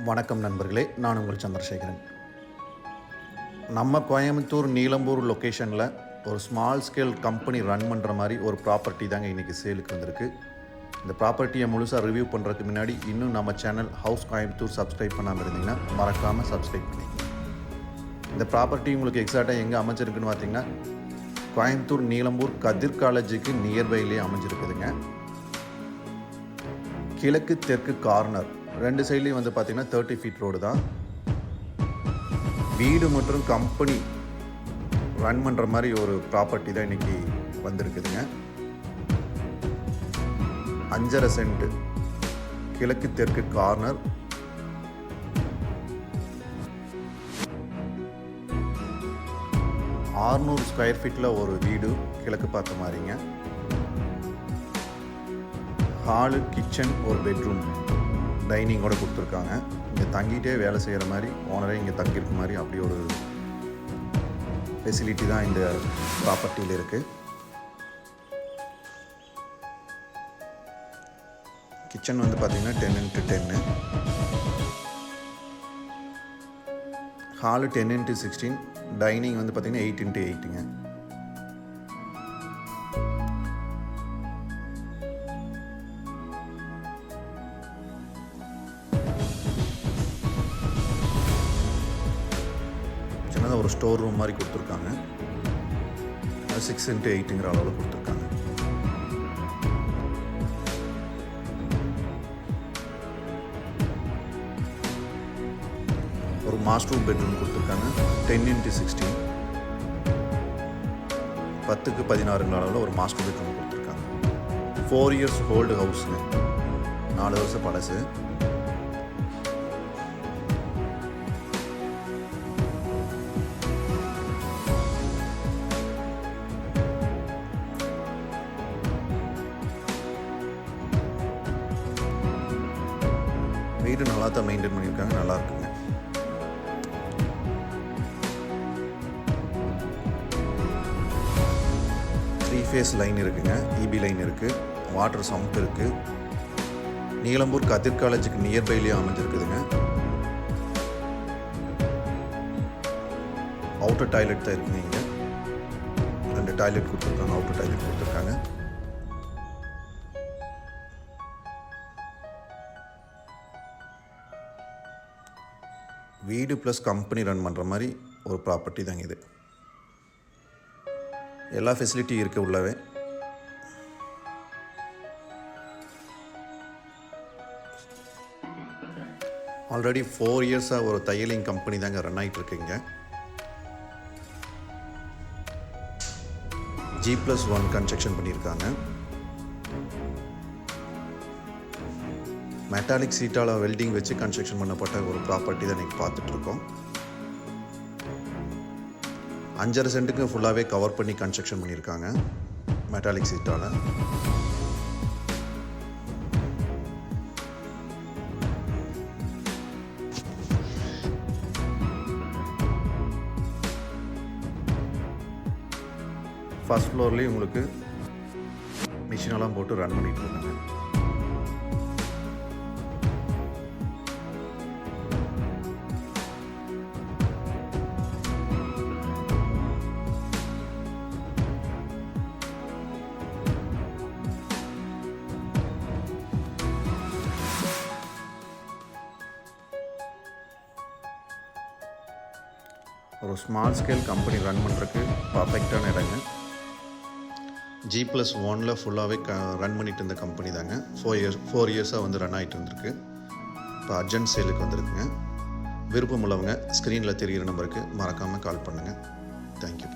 வணக்கம் நண்பர்களே நான் உங்கள் சந்திரசேகரன். நம்ம கோயம்புத்தூர் நீலம்பூர் லொக்கேஷனில் ஒரு ஸ்மால் ஸ்கேல் கம்பெனி ரன் பண்ணுற மாதிரி ஒரு ப்ராப்பர்ட்டி தாங்க இன்றைக்கி சேலுக்கு வந்திருக்கு. இந்த ப்ராப்பர்ட்டியை முழுசாக ரிவ்யூ பண்ணுறதுக்கு முன்னாடி இன்னும் நம்ம சேனல் ஹவுஸ் கோயம்புத்தூர் சப்ஸ்கிரைப் பண்ணாமல் இருந்தீங்கன்னா மறக்காமல் சப்ஸ்கிரைப் பண்ணிக்கோங்க. இந்த ப்ராப்பர்ட்டி உங்களுக்கு எக்ஸாக்டாக எங்கே அமைச்சிருக்குன்னு பார்த்தீங்கன்னா கோயம்புத்தூர் நீலம்பூர் கதிர் காலேஜுக்கு நியர்பைலேயே அமைஞ்சிருக்குதுங்க. கிழக்கு தெற்கு கார்னர் ரெண்டு சைட்லேயும் வந்து பார்த்தீங்கன்னா தேர்ட்டி ஃபீட் ரோடு தான். வீடு மற்றும் கம்பெனி ரன் பண்ணுற மாதிரி ஒரு ப்ராப்பர்ட்டி தான் இன்னைக்கு வந்திருக்குதுங்க. அஞ்சரை சென்ட் கிழக்கு தெற்கு கார்னர் ஆறுநூறு ஸ்கொயர் ஃபீட்டில் ஒரு வீடு கிழக்கு பார்த்த மாதிரிங்க. ஹாலு கிச்சன் ஒரு பெட்ரூம் டைனிங்கோடு கொடுத்துருக்காங்க. இங்கே தங்கிட்டே வேலை செய்கிற மாதிரி ஓனரே இங்கே தங்கியிருக்க மாதிரி அப்படி ஒரு ஃபெசிலிட்டி தான் இந்த ப்ராப்பர்ட்டியில் இருக்குது கிச்சன் வந்து பார்த்திங்கன்னா டென் இன்ட்டு டென்னு hall ten into sixteen dining வந்து பார்த்தீங்கன்னா எயிட் இன்ட்டு எயிட்டுங்க சின்னதாக ஒரு ஸ்டோர் ரூம் மாதிரி கொடுத்துருக்காங்க. சிக்ஸ் இன்ட்டு எயிட்டுங்கிற அளவில் கொடுத்துருக்காங்க. ஒரு மாஸ்டர் பெட்ரூம் கொடுத்துருக்காங்க. டென் இன்ட்டு சிக்ஸ்டீன் பத்துக்கு பதினாறுங்கிற அளவில் ஒரு மாஸ்டர் பெட்ரூம் கொடுத்துருக்காங்க. ஃபோர் இயர்ஸ் ஓல்டு ஹவுஸுங்க நாலு வருஷம் பழசு. வீடு நல்லா தான் மெயின்டைன் பண்ணியிருக்காங்க நல்லா இருக்குங்க த்ரீ ஃபேஸ் லைன் இருக்குங்க இபி லைன் இருக்குது வாட்டர் சம்ப் இருக்குது நீலம்பூர் கதிர் காலேஜுக்கு நியர்பைலேயே அமைஞ்சிருக்குதுங்க. அவுட்டர் டாய்லெட் தான் இருக்குங்க இங்கே. ரெண்டு டாய்லெட் கொடுத்துருக்காங்க அவுட்டர் டாய்லெட் கொடுத்துருக்காங்க. வீடு ப்ளஸ் கம்பெனி ரன் பண்ணுற மாதிரி ஒரு ப்ராப்பர்ட்டி தாங்க இது. எல்லா ஃபெசிலிட்டி இருக்குது உள்ளவே. ஆல்ரெடி ஃபோர் இயர்ஸாக ஒரு தையலிங் கம்பெனி தாங்க ரன் ஆகிட்டுருக்குங்க ஜி ப்ளஸ் ஒன் கன்ஸ்ட்ரக்ஷன் பண்ணியிருக்காங்க மெட்டாலிக் சீட்டால் வெல்டிங் வச்சு கன்ஸ்ட்ரக்ஷன் பண்ணப்பட்ட ஒரு ப்ராப்பர்ட்டி தான் இன்றைக்கி பார்த்துட்ருக்கோம். அஞ்சரை சென்ட்டுக்கு ஃபுல்லாகவே கவர் பண்ணி கன்ஸ்ட்ரக்ஷன் பண்ணியிருக்காங்க மெட்டாலிக் சீட்டால் ஃபர்ஸ்ட் ஃப்ளோர்லேயும் உங்களுக்கு மிஷினெல்லாம் போட்டு ரன் பண்ணிட்டு ஒரு ஸ்மால் ஸ்கேல் கம்பெனி ரன் பண்ணுறதுக்கு பர்ஃபெக்டான இடங்க. ஜி ப்ளஸ் ஒனில் ஃபுல்லாகவே க ரன் பண்ணிட்டு இருந்த கம்பெனி தாங்க. ஃபோர் இயர்ஸ் ஃபோர் இயர்ஸாக வந்து ரன் ஆகிட்டு இருந்திருக்கு. இப்போ அர்ஜென்ட் சேலுக்கு வந்திருக்குங்க. விருப்பம் உள்ளவங்க ஸ்க்ரீனில் தெரிகிற நம்பருக்கு மறக்காமல் கால் பண்ணுங்கள் தேங்க்யூ